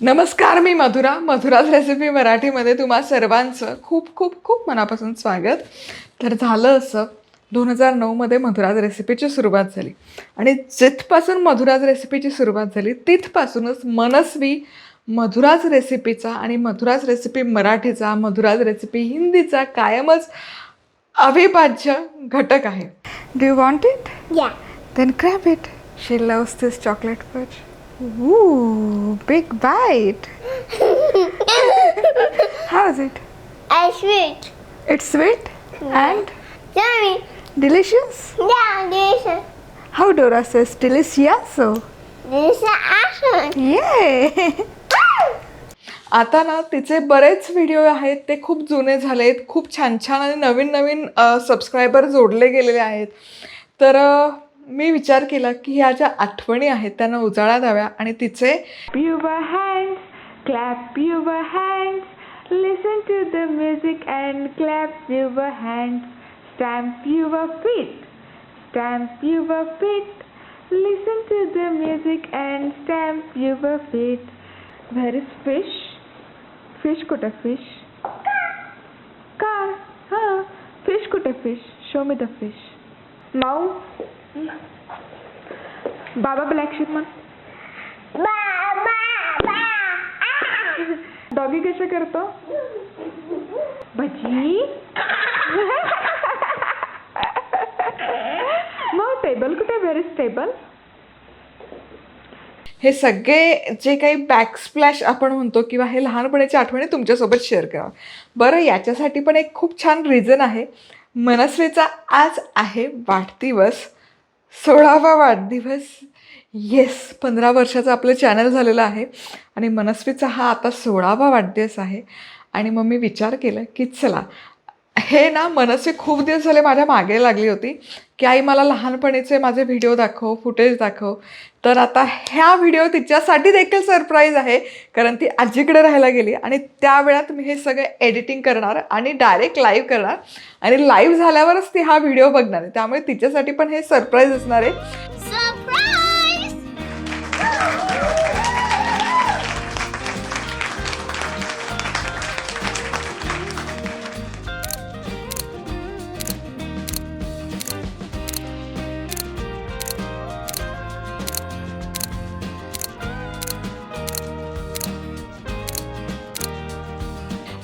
नमस्कार मी मधुरा मधुराज रेसिपी मराठीमध्ये तुम्हा सर्वांचं खूप खूप खूप मनापासून स्वागत तर झालं असं दोन हजार नऊमध्ये मधुराज रेसिपीची सुरुवात झाली आणि जिथपासून मधुराज रेसिपीची सुरुवात झाली तिथपासूनच मनस्वी मधुराज रेसिपीचा आणि मधुराज रेसिपी मराठीचा मधुराज रेसिपी हिंदीचा कायमच अविभाज्य घटक आहे do you want it. Then grab it. She loves this chocolate fudge. Ooh, big bite. How is it? I sweet. It's sweet and Yummy. delicious. Yeah, delicious. How Dora says delicioso. Awesome. Yay! आता ना तिचे बरेच video आहेत ते खूप जुने झालेत खूप छान छान आणि नवीन नवीन सबस्क्रायबर जोडले गेलेले आहेत तर मी विचार केला की ह्या ज्या आठवणी आहेत त्यांना उजाळा द्याव्या आणि तिचे your hands clap your hands listen to the music and clap your hand stamp your feet stamp your feet listen to the music and stamp your feet where is fish fish कुठं fish का हां fish कुठे fish show me the fish माऊ बाबा black ship म्हण. Doggy कसे करतो? भजी. मग table कुठे व्हेरी टेबल हे सगळे जे काही बॅकस्प्लॅश आपण म्हणतो किंवा हे लहानपणाच्या आठवणी तुमच्यासोबत शेअर करा. बरं याच्यासाठी पण एक खूप छान रिझन आहे. मनसेचा आज आहे वाढदिवस. सोळावा वाढदिवस. येस पंधरा वर्षाचं आपलं चॅनल झालेलं आहे. आणि मनस्वीचा हा आता सोळावा वाढदिवस आहे. आणि मग मी विचार केला की चला हे ना मनसे खूप दिवस झाले माझ्या मागे लागली होती की आई मला लहानपणीचे माझे व्हिडिओ दाखव फुटेज दाखव. तर आता ह्या व्हिडिओ तिच्यासाठी देखील सरप्राईज आहे कारण ती आजीकडे राहायला गेली आणि त्या वेळात मी हे सगळं एडिटिंग करणार आणि डायरेक्ट लाईव्ह करणार. आणि लाईव्ह झाल्यावरच ती हा व्हिडिओ बघणार आहे. त्यामुळे तिच्यासाठी पण हे सरप्राईज असणार आहे.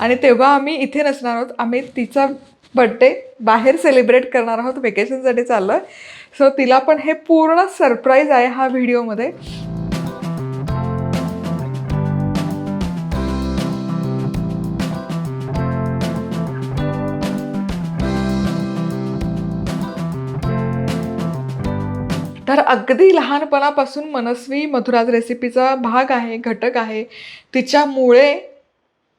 आणि तेव्हा आम्ही इथे नसणार आहोत. आम्ही तिचा बड्डे बाहेर सेलिब्रेट करणार आहोत. वेकेशनसाठी चाललं आहे सो तिला पण हे पूर्ण सरप्राईज आहे हा व्हिडिओमध्ये तर अगदी लहानपणापासून मनस्वी मधुराज रेसिपीचा भाग आहे घटक आहे. तिच्यामुळे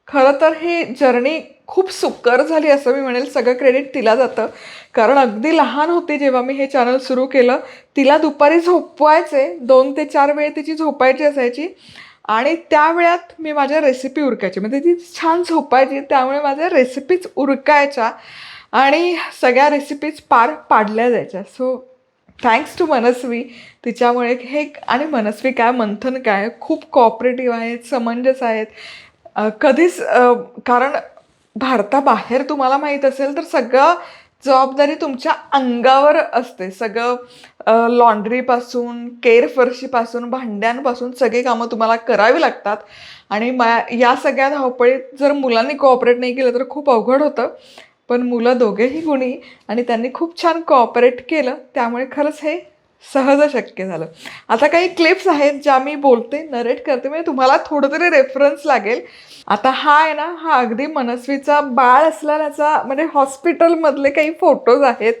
खरं तर हे जर्नी खूप सुकर झाली असं मी म्हणेल. सगळं क्रेडिट तिला जातं. कारण अगदी लहान होती जेव्हा मी हे चॅनल सुरू केलं तिला दुपारी झोपवायचे दोन ते चार वेळ तिची झोपायची असायची. आणि त्या वेळात मी माझ्या रेसिपी उरकायची. म्हणजे ती छान झोपायची त्यामुळे माझ्या रेसिपीज उरकायच्या आणि सगळ्या रेसिपीज पार पाडल्या जायच्या. सो थँक्स टू मनस्वी तिच्यामुळे हे आणि मनस्वी काय मंथन काय? खूप कॉपरेटिव्ह आहेत समंजस आहेत. कधीच कारण भारताबाहेर तुम्हाला माहीत असेल तर सगळं जबाबदारी तुमच्या अंगावर असते. सगळं लॉन्ड्रीपासून केर फरशीपासून भांड्यांपासून सगळी कामं तुम्हाला करावी लागतात. आणि मा या सगळ्या धावपळीत जर मुलांनी कोऑपरेट नाही केलं तर खूप अवघड होतं. पण मुलं दोघेही गुणी आणि त्यांनी खूप छान कोऑपरेट केलं. त्यामुळे खरंच हे सहज शक्य झालं. आता काही क्लिप्स आहेत ज्या मी बोलते नरेट करते म्हणजे तुम्हाला थोडं तरी रेफरन्स लागेल. आता हा आहे ना हा अगदी मनस्वीचा बाळ असल्याचा म्हणजे हॉस्पिटलमधले काही फोटोज आहेत.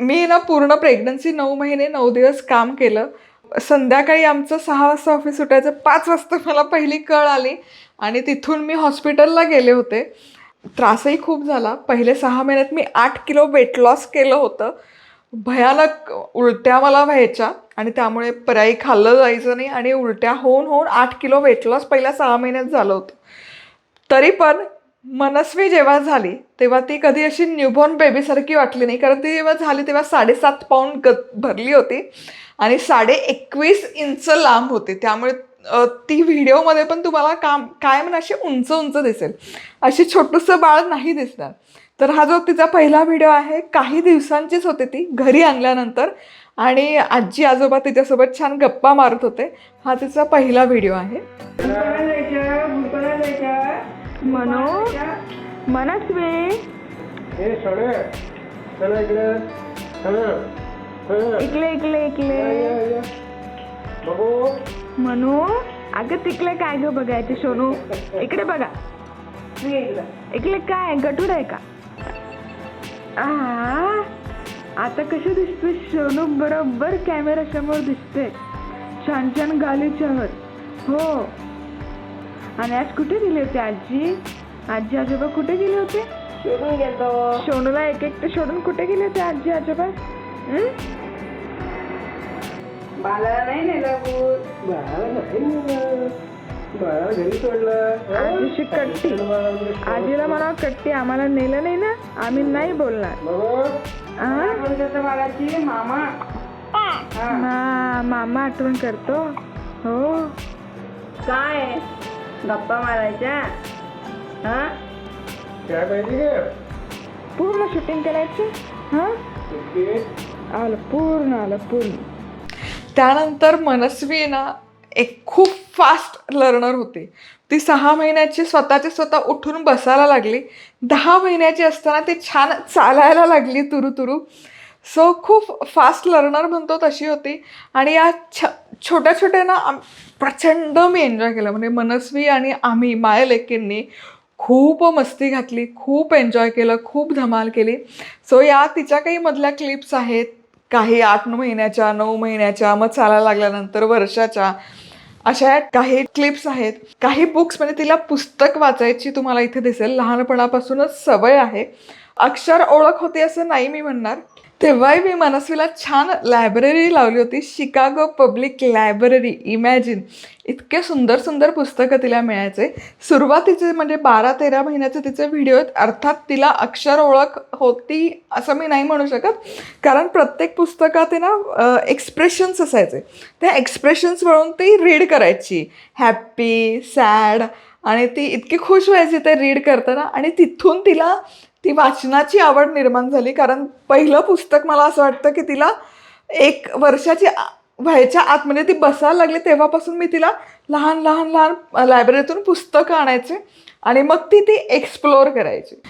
मी ना पूर्ण प्रेग्नन्सी नऊ महिने नऊ दिवस काम केलं. संध्याकाळी आमचं सहा वाजता ऑफिस सुटायचं पाच वाजता मला पहिली कळ आली आणि तिथून मी हॉस्पिटलला गेले होते. त्रासही खूप झाला. पहिले सहा महिन्यात मी आठ किलो वेट लॉस केलं होतं. भयानक उलट्या मला व्हायच्या आणि त्यामुळे पर्यायी खाल्लं जायचं नाही आणि उलट्या होऊन होऊन आठ किलो वेट लॉस पहिल्या सहा महिन्यात झालं होतं. तरी पण मनस्वी जेव्हा झाली तेव्हा ती कधी अशी न्यूबॉर्न बेबीसारखी वाटली नाही. कारण ती जेव्हा झाली तेव्हा साडेसात पाऊंड ग भरली होती आणि साडे एकवीस इंच लांब होती. त्यामुळे ती व्हिडिओमध्ये पण तुम्हाला काम काय म्हणा अशी उंच उंच दिसेल. अशी छोटंसं बाळ नाही दिसणार. तर हा जो तिचा पहिला व्हिडिओ आहे काही दिवसांचीच होते ती घरी आणल्यानंतर. आणि आजी आजोबा तिच्यासोबत छान गप्पा मारत होते. हा तिचा पहिला व्हिडिओ आहे. मनो हे. इकले इकले इकले या, या. बघू. मनू अगं तिकले काय ग बघायचे सोनू? इकडे बघा. इकडे काय? गटूड आहे का? आता कसं दिसतोय सोनू? बरोबर कॅमेरा समोर दिसते छान छान गालीच्यावर हो. आणि आज कुठे गेले होते आजी? आजी आजोबा कुठे गेले होते? सोनूला एक एक सोडून कुठे गेले होते आजी आजोबा? हं? बाळाला नाही नेलं. बाळाला घरी सोडलं आजीशी कट्टी. आजीला मला कट्टी आम्हाला नेलं नाही ना आम्ही नाही बोलणार. बघू आ? मा- मामा आठवण करतो. हो. काय? गप्पा मारायच्या? हा? काय पाहिजे का पूर्ण शूटिंग करायचं? हा? आलं पूर्ण आलं पूर्ण. त्यानंतर मनस्वी ना एक खूप फास्ट लर्नर होती. ती सहा महिन्याची स्वतःची स्वतः उठून बसायला लागली. दहा महिन्याची असताना ती छान चालायला लागली तुरु तुरु सो खूप फास्ट लर्नर म्हणतो तशी होती. आणि या छ छोट्या छोट्या ना प्रचंड मी एन्जॉय केलं. म्हणजे मनस्वी आणि आम्ही माय लेकींनी खूप मस्ती घातली खूप एन्जॉय केलं खूप धमाल केली. सो या तिच्या काही मधल्या क्लिप्स आहेत. काही आठ महिन्याच्या नऊ महिन्याच्या मग चालायला लागल्यानंतर वर्षाच्या. अशा काही क्लिप्स आहेत. काही बुक्स म्हणजे तिला पुस्तक वाचायची तुम्हाला इथे दिसेल. लहानपणापासूनच सवय आहे. अक्षर ओळख होते असं नाही मी म्हणणार. तेव्हाही मी मनस्वीला छान लायब्ररी लावली होती. Chicago public library. इमॅजिन. इतके सुंदर सुंदर पुस्तकं तिला मिळायचे. सुरुवातीचे म्हणजे बारा तेरा महिन्याचे तिचे व्हिडिओ आहेत. अर्थात तिला अक्षर ओळख होती असं मी नाही म्हणू शकत. कारण प्रत्येक पुस्तकात ना एक्सप्रेशन्स असायचे. त्या एक्सप्रेशन्स वळून ती रीड करायची. हॅप्पी सॅड आणि ती इतकी खुश व्हायची ते रीड करताना. आणि तिथून तिला ती वाचनाची आवड निर्माण झाली कारण पहिलं पुस्तक मला असं वाटतं की तिला एक वर्षाची व्हायच्या आत म्हणजे ती बसायला लागली तेव्हापासून मी तिला लहान लहान लहान लायब्ररीतून पुस्तकं आणायचे आणि मग ती ती एक्सप्लोअर करायची.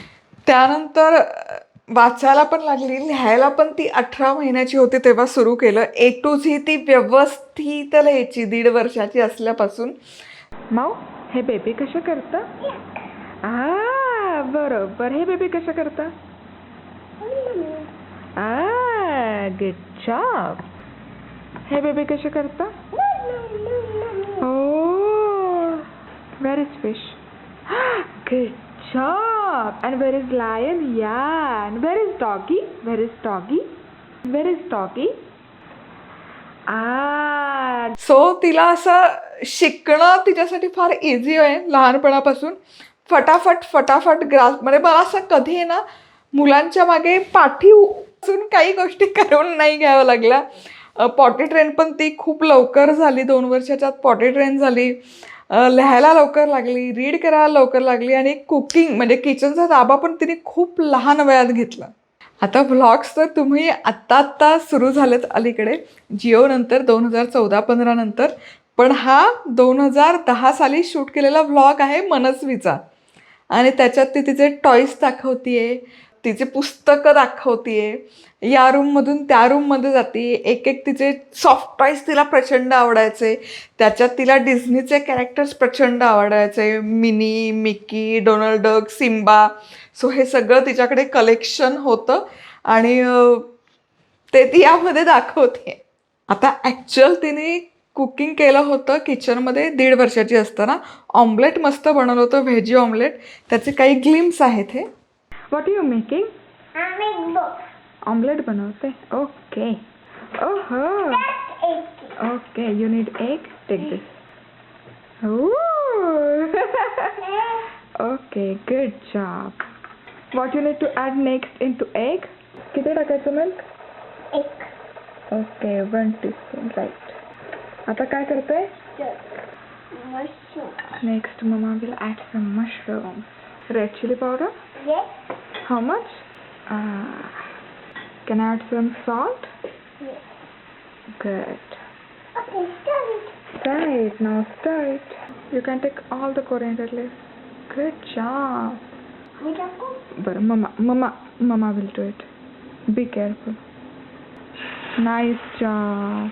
त्यानंतर वाचायला पण लागली लिहायला पण ती अठरा महिन्याची होती तेव्हा सुरू केलं. ए टू झी ती व्यवस्थित लिहायची दीड वर्षाची असल्यापासून. माऊ हे बेबी कसं करतं? आ बरोबर. हे बेबी कसं करतं? आ गुड जॉब हे बेबी कसं करतं? हो where is fish good job and where is lion या and where is doggy where is doggy where is doggy uh so तिला असं शिकणं तिच्यासाठी फार इझी आहे लहानपणापासून. फटाफट फटाफट ग्रास म्हणजे मला असं कधी आहे ना मुलांच्या मागे पाठी उचून काही गोष्टी करून नाही घ्याव्या लागल्या. पॉटी ट्रेन पण ती खूप लवकर झाली दोन वर्षाच्या आत पॉटी ट्रेन झाली. लिहायला लवकर लागली रीड करायला लवकर लागली आणि कुकिंग म्हणजे किचनचा ताबा पण तिने खूप लहान वयात घेतला. आता व्लॉग्स तर तुम्ही आत्ता आत्ता सुरू झालेत अलीकडे जिओ नंतर दोन हजार चौदा पंधरा नंतर. पण हा दोन हजार दहा साली शूट केलेला व्लॉग आहे मनस्वीचा. आणि त्याच्यात ती तिचे टॉईस दाखवतीये तिचे पुस्तकं दाखवतीये. या रूममधून त्या रूममध्ये जाते. एक एक तिचे सॉफ्ट टॉईस तिला प्रचंड आवडायचे. त्याच्यात तिला डिझनीचे कॅरेक्टर्स प्रचंड आवडायचे. Minnie Mickey Donald Duck Simba so हे सगळं तिच्याकडे कलेक्शन होतं. आणि ते ती यामध्ये दाखवते आता ॲक्च्युअल तिने कुकिंग केलं होतं किचनमध्ये दीड वर्षाची असताना. ऑमलेट मस्त बनवलं होतं व्हेजी ऑमलेट. त्याचे काही ग्लिम्स आहेत हे. What you making. ऑमलेट बनवते. ओके ओहो okay you need egg take this okay good job what you need to add next into egg किती टाकायचं milk okay one teaspoon right आता काय करते mushroom. Next, Mama will add some mushrooms. Red chili powder. Yes. How much? Uh, can I add some salt? Yes. Good. Okay, start it. Right, now stir it. You can take all the coriander leaves. Good job. We don't go. But Mama, Mama, Mama will do it. Be careful. Nice job.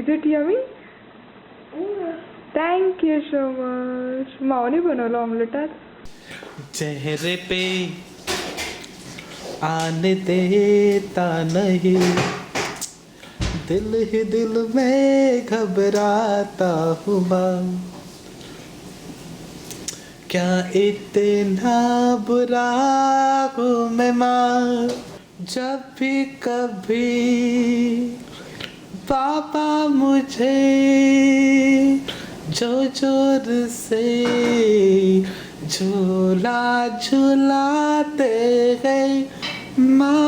Is it yummy? Thank you. So much. मावनी बनवलं omelette आज चेहरे पे आने देता नहीं। दिल ही दिल में घबराता हुआ। क्या इतना बुरा हूँ मैं माँ? जब भी कभी पापा मुझे जो जोर से झूला झूलाते गए माँ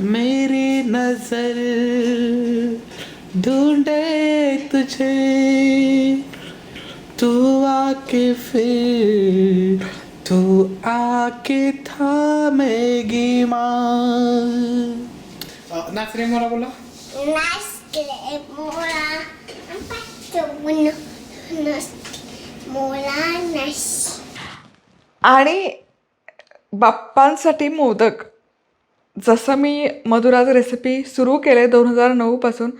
मेरी नजर ढूंढे तुझे। तू आके फिर तू आके थामेगी माँ। नाच रे मला बोला. मोला नस आणि बाप्पांसाठी मोदक. जसं मी मधुराज रेसिपी सुरू केले दोन हजार नऊपासून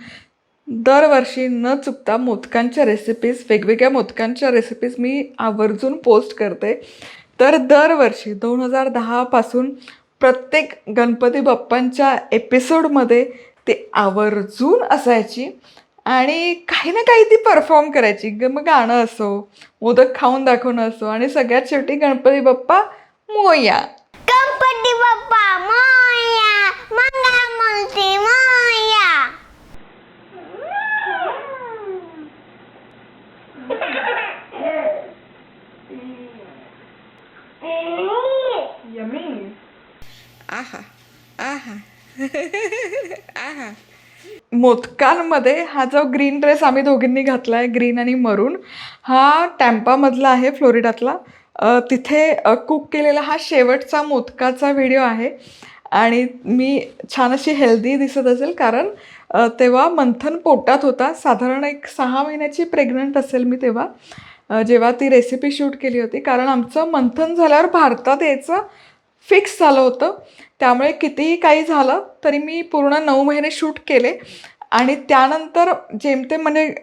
दरवर्षी न चुकता मोदकांच्या रेसिपीज वेगवेगळ्या मोदकांच्या रेसिपीज मी आवर्जून पोस्ट करते. तर दरवर्षी दोन हजार दहापासून प्रत्येक गणपती बाप्पांच्या एपिसोडमध्ये ते आवर्जून असायची आणि काही ना काही ती परफॉर्म करायची. ग मग गाणं असो मोदक खाऊन दाखवणं असो आणि सगळ्यात शेवटी गणपती बाप्पा मोया. गणपती बाप्पा मोया मंगळमूर्ती मोया. आहा आहा. आहा. मोदकांमध्ये हा जो ग्रीन ड्रेस आम्ही दोघींनी घातला आहे ग्रीन आणि मरून हा टॅम्पामधला आहे फ्लोरिडातला तिथे कुक केलेला हा शेवटचा मोदकाचा व्हिडिओ आहे. आणि मी छान अशी हेल्दी दिसत असेल कारण तेव्हा मंथन पोटात होता. साधारण एक सहा महिन्याची प्रेग्नंट असेल मी तेव्हा. जेव्हा ती रेसिपी शूट केली होती. कारण आमचं मंथन झाल्यावर भारतात यायचं फिक्स झालं होतं. त्यामुळे कितीही काही झालं तरी मी पूर्ण नऊ महिने शूट केले. आणि त्यानंतर जेमतेम म्हणजे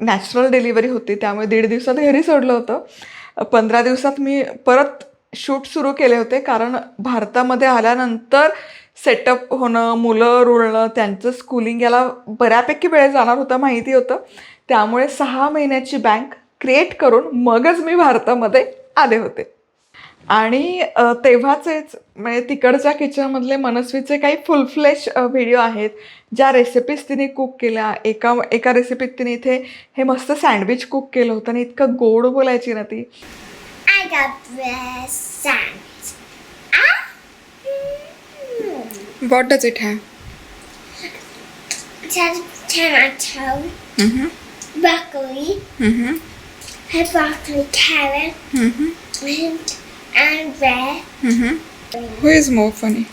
नॅचरल डिलिव्हरी होती. त्यामुळे दीड दिवसात घरी सोडलं होतं. पंधरा दिवसात मी परत शूट सुरू केले होते. कारण भारतामध्ये आल्यानंतर सेटअप होणं मुलं रुळणं त्यांचं स्कूलिंग याला बऱ्यापैकी वेळ जाणार होता माहिती होतं. त्यामुळे सहा महिन्याची बँक क्रिएट करून मगच मी भारतामध्ये आले होते. आणि तेव्हाचेच म्हणजे तिकडच्या किचनमधले मनस्वीचे काही फुल फ्लेश व्हिडिओ आहेत. ज्या रेसिपीज तिने कुक केल्या एका एका रेसिपीत तिने इथे हे मस्त सँडविच कुक केलं होतं आणि इतकं गोड बोलायची ना ती. What does it have broccoli, carrot, and, and bread. Who is more funny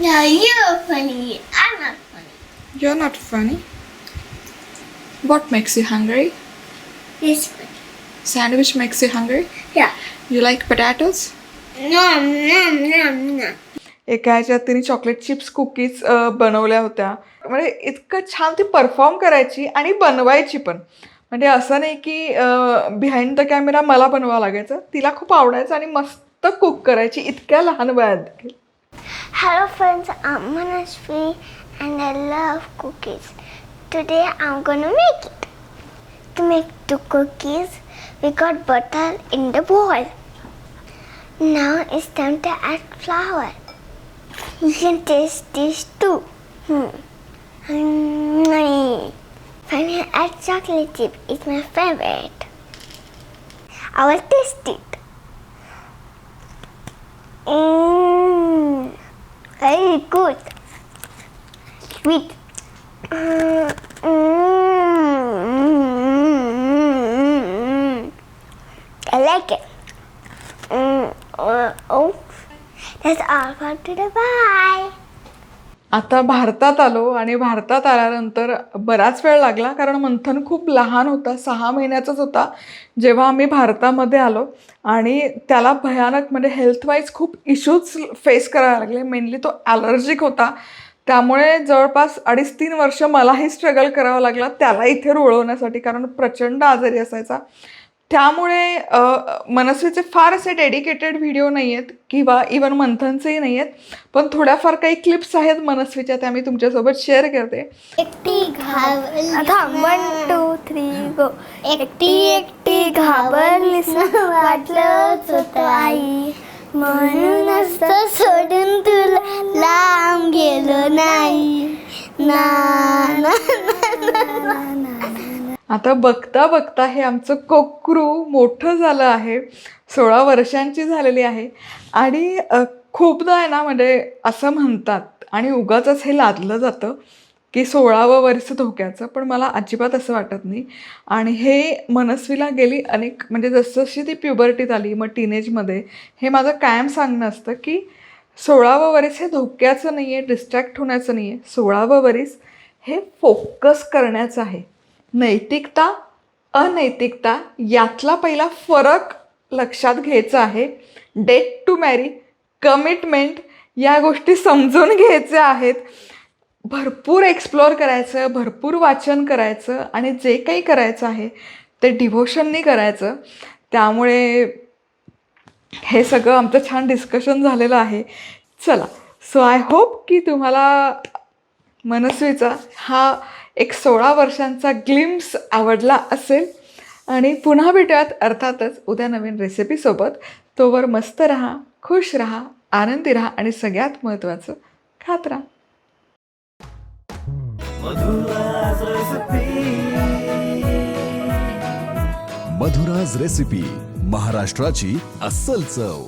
No, you're funny. I'm not funny. You are not funny what makes you hungry This funny. Sandwich makes you hungry Yeah. You like potatoes Nom, nom, nom, nom. एका ह्याच्यात तिने chocolate chips cookies बनवल्या होत्या म्हणजे इतकं छान ती perform करायची आणि बनवायची पण म्हणजे असं नाही की बिहाइंड द कॅमेरा मला बनवावा लागायचं. तिला खूप आवडायचं आणि मस्त कुक करायची इतक्या लहान वयात. देखील hello friends आमनश्री and I love cookies today I'm gonna make it to make two cookies we got butter in the bowl now is time to add flour you can taste this too नाही Finally, add chocolate chip. It's my favorite. I will taste it. Mmm. Very good. Sweet. Mm, mm, I like it. Mm, uh, oh, that's all for today. Bye. आता भारतात आलो आणि भारतात आल्यानंतर बराच वेळ लागला कारण मंथन खूप लहान होता सहा महिन्याचाच होता जेव्हा आम्ही भारतामध्ये आलो. आणि त्याला भयानक म्हणजे हेल्थवाईज खूप इश्यूज फेस करायला लागले. मेनली तो ॲलर्जिक होता. त्यामुळे जवळपास अडीच तीन वर्ष मलाही स्ट्रगल करावं लागला. त्याला इथे रुळवण्यासाठी कारण प्रचंड आजारी असायचा. त्यामुळे मनस्वीचे फार असे डेडिकेटेड व्हिडिओ नाही आहेत किंवा इवन मंथनचेही नाही आहेत पण थोड्याफार काही क्लिप्स आहेत मनस्वीच्या त्या मी तुमच्यासोबत शेअर करते. एकटी वन टू थ्री गो एकटी एकटी घाबरलीस ना वाटलंच होतं आई. म्हणूनच सोडून तुला लांब गेलो नाही. ना ना ना ना ना. आता बघता बघता हे आमचं कोकरू मोठं झालं आहे. सोळा वर्षांची झालेली आहे. आणि खूपदा आहे ना म्हणजे असं म्हणतात आणि उगाचच हे लादलं जातं की सोळावं वर्ष धोक्याचं पण मला अजिबात असं वाटत नाही. आणि हे मनस्वीला गेली अनेक म्हणजे जसजशी ती प्युबर्टीत आली मग टीनेजमध्ये हे माझं कायम सांगणं असतं की सोळावं वरीस हे धोक्याचं नाही आहे डिस्ट्रॅक्ट होण्याचं नाही आहे सोळावं वरीस हे फोकस करण्याचं आहे. नैतिकता अनैतिकता यातला पहिला फरक लक्षात घ्यायचा आहे. डेट टू मॅरी कमिटमेंट या गोष्टी समजून घ्यायच्या आहेत. भरपूर एक्सप्लोअर करायचं भरपूर वाचन करायचं आणि जे काही करायचं आहे ते डिव्होशननी करायचं. त्यामुळे हे सगळं आमचं छान डिस्कशन झालेलं आहे. चला सो आय होप की तुम्हाला मनस्वीचा हा एक सोळा वर्षांचा ग्लिम्स आवडला असेल. आणि पुन्हा भेटूयात अर्थातच उद्या नवीन रेसिपीसोबत तोवर मस्त राहा खुश राहा आनंदी राहा आणि सगळ्यात महत्त्वाचं खात राहा. मधुराज रेसिपी महाराष्ट्राची अस्सल चव.